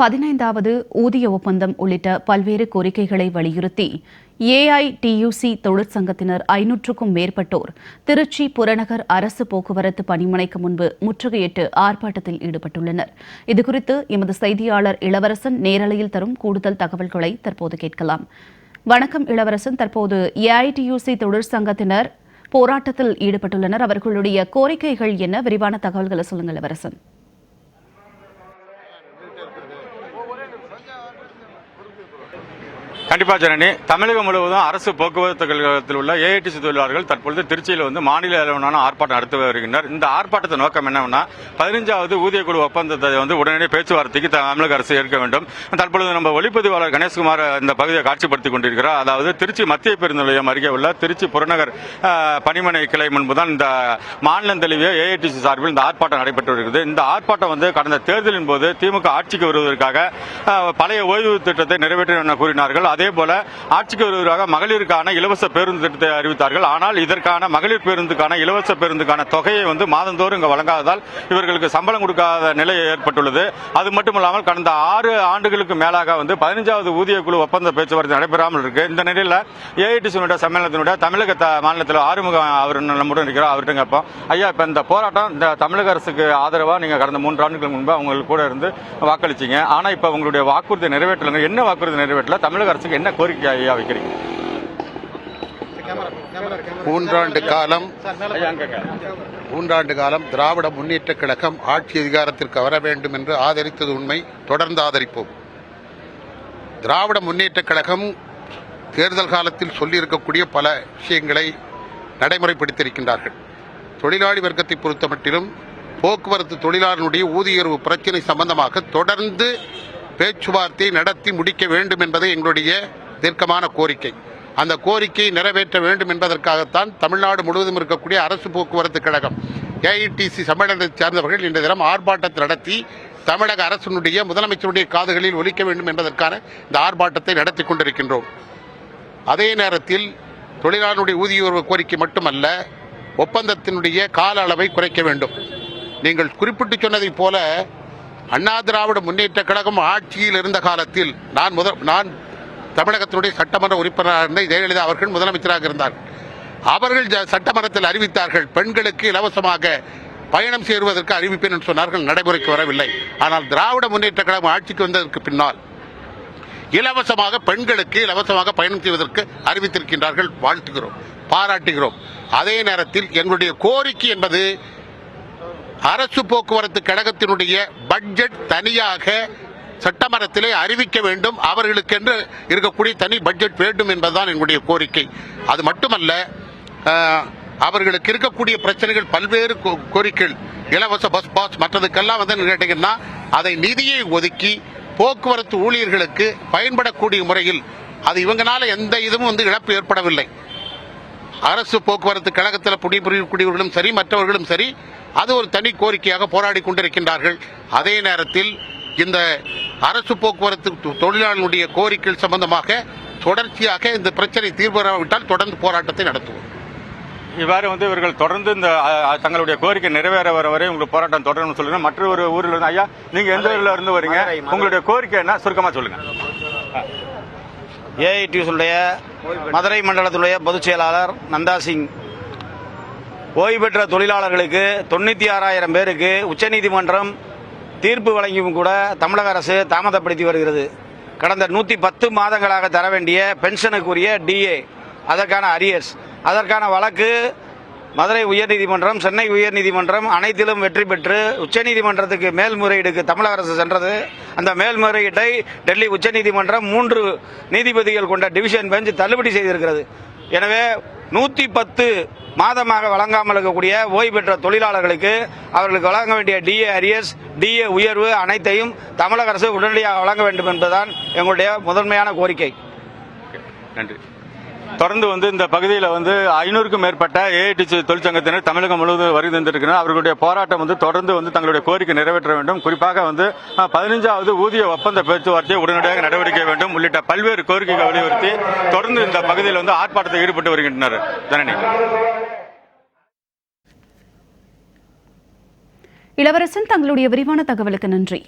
பதினைந்தாவது ஊதிய ஒப்பந்தம் உள்ளிட்ட பல்வேறு கோரிக்கைகளை வலியுறுத்தி ஏஐடியுசி தொழிற்சங்கத்தினர் ஐநூற்றுக்கும் மேற்பட்டோர் திருச்சி புறநகர் அரசு போக்குவரத்து பணிமனைக்கு முன்பு முற்றுகையிட்டு ஆர்ப்பாட்டத்தில் ஈடுபட்டுள்ளனர். இதுகுறித்து எமது செய்தியாளர் இளவரசன் நேரலையில் தரும் கூடுதல் தகவல்களை தற்போது கேட்கலாம். வணக்கம் இளவரசன். தற்போது ஏஐடியுசி தொழிற்சங்கத்தினர் போராட்டத்தில் ஈடுபட்டுள்ளனர். அவர்களுடைய கோரிக்கைகள் என்ன? விரிவான தகவல்களை சொல்லுங்கள் இளவரசன். கண்டிப்பா ஜனனி தமிழகம் முழுவதும் அரசு போக்குவரத்து கழகத்தில் உள்ள ஏஐடிசி தொழிலாளர்கள் தற்பொழுது திருச்சியில் வந்து மாநில அளவிலான ஆர்ப்பாட்டம் நடத்தி வருகின்றனர். இந்த ஆர்ப்பாட்டத்தின் நோக்கம் என்னன்னா பதினஞ்சாவது ஊதிய குழு ஒப்பந்தத்தை வந்து உடனடியே பேச்சுவார்த்தைக்கு தமிழக அரசு ஏற்க வேண்டும். தற்பொழுது நம்ம ஒளிப்பதிவாளர் கணேஷ்குமார் இந்த பகுதியை காட்சிப்படுத்திக் கொண்டிருக்கிறார். அதாவது திருச்சி மத்திய பேருந்து நிலையம் அருகே உள்ள திருச்சி புறநகர் பணிமனை கிளை முன்புதான் இந்த மாநிலம் தழுவிய ஏஐடிசி சார்பில் இந்த ஆர்ப்பாட்டம் நடைபெற்று வருகிறது. இந்த ஆர்ப்பாட்டம் வந்து கடந்த தேர்தலின் போது திமுக ஆட்சிக்கு வருவதற்காக பழைய ஓய்வு திட்டத்தை நிறைவேற்றும் என கூறினார்கள். அதே போல ஆட்சிக்கு வருவதாக மகளிருக்கான இலவச பேருந்து திட்டத்தை அறிவித்தார்கள். ஆனால் இதற்கான மகளிர் பேருந்துக்கான இலவச பேருந்துக்கான தொகையை வந்து மாதந்தோறும் இங்கு வழங்காததால் இவர்களுக்கு சம்பளம் கொடுக்காத நிலை ஏற்பட்டுள்ளது. அது மட்டுமல்லாமல் கடந்த ஆறு ஆண்டுகளுக்கு மேலாக வந்து பதினஞ்சாவது ஊதிய குழு ஒப்பந்த பேச்சுவார்த்தை நடைபெறாமல் இருக்கு. இந்த நிலையில் ஏஐடிசியினுடைய சம்மேளனத்தினுடைய தமிழக மாநிலத்தில் ஆறுமுகம் அவர் நம்முடன் இருக்கிறார் அவர்கிட்ட கேட்போம். ஐயா இப்போ இந்த போராட்டம் இந்த தமிழக அரசுக்கு ஆதரவாக நீங்கள் கடந்த மூன்று ஆண்டுகளுக்கு முன்பு அவங்களுக்கு கூட இருந்து வாக்களிச்சீங்க. ஆனால் இப்போ உங்களுடைய வாக்குறுதி நிறைவேற்றலங்க. என்ன வாக்குறுதி நிறைவேற்றல? தமிழக அரசுக்கு என்ன கோரிக்கை ஐயா வைக்கிறீங்க? மூன்றாண்டு காலம். மூன்றாண்டு காலம் திராவிட முன்னேற்ற கழகம் ஆட்சி அதிகாரத்திற்கு வர வேண்டும் என்று ஆதரித்தது உண்மை. தொடர்ந்து ஆதரிப்போம். திராவிட முன்னேற்ற கழகம் தேர்தல் காலத்தில் சொல்லியிருக்கக்கூடிய பல விஷயங்களை நடைமுறைப்படுத்தியிருக்கின்றார்கள். தொழிலாளி வர்க்கத்தை பொறுத்தமட்டிலும் போக்குவரத்து தொழிலாளர்களுடைய ஊதிய உயர்வு பிரச்சினை சம்பந்தமாக தொடர்ந்து பேச்சுவார்த்தை நடத்தி முடிக்க வேண்டும் என்பது எங்களுடைய தீர்க்கமான கோரிக்கை. அந்த கோரிக்கையை நிறைவேற்ற வேண்டும் என்பதற்காகத்தான் தமிழ்நாடு முழுவதும் இருக்கக்கூடிய அரசு போக்குவரத்து கழகம் ஏஐடிசி சம்மேளனத்தை சார்ந்தவர்கள் இன்றைய தினம் ஆர்ப்பாட்டத்தை நடத்தி தமிழக அரசினுடைய முதலமைச்சருடைய காதுகளில் ஒலிக்க வேண்டும் என்பதற்கான இந்த ஆர்ப்பாட்டத்தை நடத்தி கொண்டிருக்கின்றோம். அதே நேரத்தில் தொழிலாளருடைய ஊதிய உயர்வு கோரிக்கை மட்டுமல்ல ஒப்பந்தத்தினுடைய கால அளவை குறைக்க வேண்டும். நீங்கள் குறிப்பிட்டு சொன்னதைப் போல அண்ணா திராவிட முன்னேற்ற கழகம் ஆட்சியில் இருந்த காலத்தில் நான் முதல் நான் தமிழகத்தினுடைய சட்டமன்ற உறுப்பினராக இருந்த ஜெயலலிதா அவர்கள் முதலமைச்சராக இருந்தார்கள் அவர்கள் ஜ- சட்டமன்றத்தில் அறிவித்தார்கள் பெண்களுக்கு இலவசமாக பயணம் சேருவதற்கு அறிவிப்பேன் என்று சொன்னார்கள். நடைமுறைக்கு வரவில்லை. ஆனால் திராவிட முன்னேற்ற கழகம் ஆட்சிக்கு வந்ததற்கு பின்னால் இலவசமாக பெண்களுக்கு இலவசமாக பயணம் செய்வதற்கு அறிவித்திருக்கின்றார்கள். வாழ்த்துகிறோம் பாராட்டுகிறோம். அதே நேரத்தில் எங்களுடைய கோரிக்கை என்பது அரசு போக்குவரத்து கழகத்தினுடைய பட்ஜெட் தனியாக சட்டமன்றத்திலே அறிவிக்க வேண்டும். அவர்களுக்கென்று இருக்கக்கூடிய தனி பட்ஜெட் வேண்டும் என்பதுதான் எங்களுடைய கோரிக்கை. அது மட்டுமல்ல அவர்களுக்கு இருக்கக்கூடிய பிரச்சனைகள் பல்வேறு கோ- கோரிக்கைகள். இலவச பஸ் பாஸ் மற்றதுக்கெல்லாம் வந்து என்ன கேட்டீங்கன்னா அதை நிதியை ஒதுக்கி போக்குவரத்து ஊழியர்களுக்கு பயன்படக்கூடிய முறையில் அது இவங்களால எந்த இதுவும் வந்து இழப்பு ஏற்படவில்லை. அரசு போக்குவரத்து கழகத்தில் புடிபுரியக்கூடியவர்களும் சரி மற்றவர்களும் சரி அது ஒரு தனி கோரிக்கையாக போராடி கொண்டிருக்கின்றார்கள். அதே நேரத்தில் இந்த அரசு போக்குவரத்து தொழிலாளர்களுடைய கோரிக்கைகள் சம்பந்தமாக தொடர்ச்சியாக இந்த பிரச்சனை தீர்வுறாவிட்டால் தொடர்ந்து போராட்டத்தை நடத்துவோம். இவ்வாறு வந்து இவர்கள் தொடர்ந்து இந்த தங்களுடைய கோரிக்கை நிறைவேற வர வரை உங்களுக்கு போராட்டம் தொடரும் சொல்லுங்க. மற்ற ஒரு ஊர்ல இருந்து ஐயா நீங்க எந்த ஊர்ல இருந்து வரீங்க? உங்களுடைய கோரிக்கை என்ன? சுருக்கமா சொல்லுங்க. ஏஐடியுடைய மதுரை மண்டலத்துடைய பொதுச் செயலாளர் நந்தா சிங் ஓய்வு பெற்ற தொழிலாளர்களுக்கு தொண்ணூற்றி ஆறாயிரம் பேருக்கு உச்சநீதிமன்றம் தீர்ப்பு வழங்கியும் கூட தமிழக அரசு தாமதப்படுத்தி வருகிறது. கடந்த நூற்றி பத்து மாதங்களாக தர வேண்டிய பென்ஷனுக்குரிய டிஏ அதற்கான அரியர்ஸ் அதற்கான வழக்கு மதுரை உயர்நீதிமன்றம் சென்னை உயர்நீதிமன்றம் அனைத்திலும் வெற்றி பெற்று உச்சநீதிமன்றத்துக்கு மேல்முறையீடுக்கு தமிழக அரசு சென்றது. அந்த மேல்முறையீட்டை டெல்லி உச்சநீதிமன்றம் மூன்று நீதிபதிகள் கொண்ட டிவிஷன் பெஞ்ச் தள்ளுபடி செய்திருக்கிறது. எனவே நூற்றி பத்து மாதமாக வழங்காமல் இருக்கக்கூடிய ஓய்வு பெற்ற தொழிலாளர்களுக்கு அவர்களுக்கு வழங்க வேண்டிய டிஏ அரியர்ஸ் டிஏ உயர்வு அனைத்தையும் தமிழக அரசு உடனடியாக வழங்க வேண்டும் என்பதுதான் எங்களுடைய முதன்மையான கோரிக்கை. நன்றி. தொடர்ந்து வந்து இந்த பகுதியில் வந்து ஐநூறுக்கும் மேற்பட்ட ஏஐடிசி தொழிற்சங்கத்தினர் தமிழகம் முழுவதும் வருகை தந்திருக்கிறார். அவர்களுடைய போராட்டம் வந்து தொடர்ந்து வந்து தங்களுடைய கோரிக்கை நிறைவேற்ற வேண்டும். குறிப்பாக வந்து பதினஞ்சாவது ஊதிய ஒப்பந்த பேச்சுவார்த்தையை உடனடியாக நடவடிக்கை வேண்டும் உள்ளிட்ட பல்வேறு கோரிக்கைகளை வலியுறுத்தி தொடர்ந்து இந்த பகுதியில் வந்து ஆர்ப்பாட்டத்தில் ஈடுபட்டு வருகின்றனர். தனனி. இளவரசன் தங்களுடைய விரிவான தகவலுக்கு நன்றி.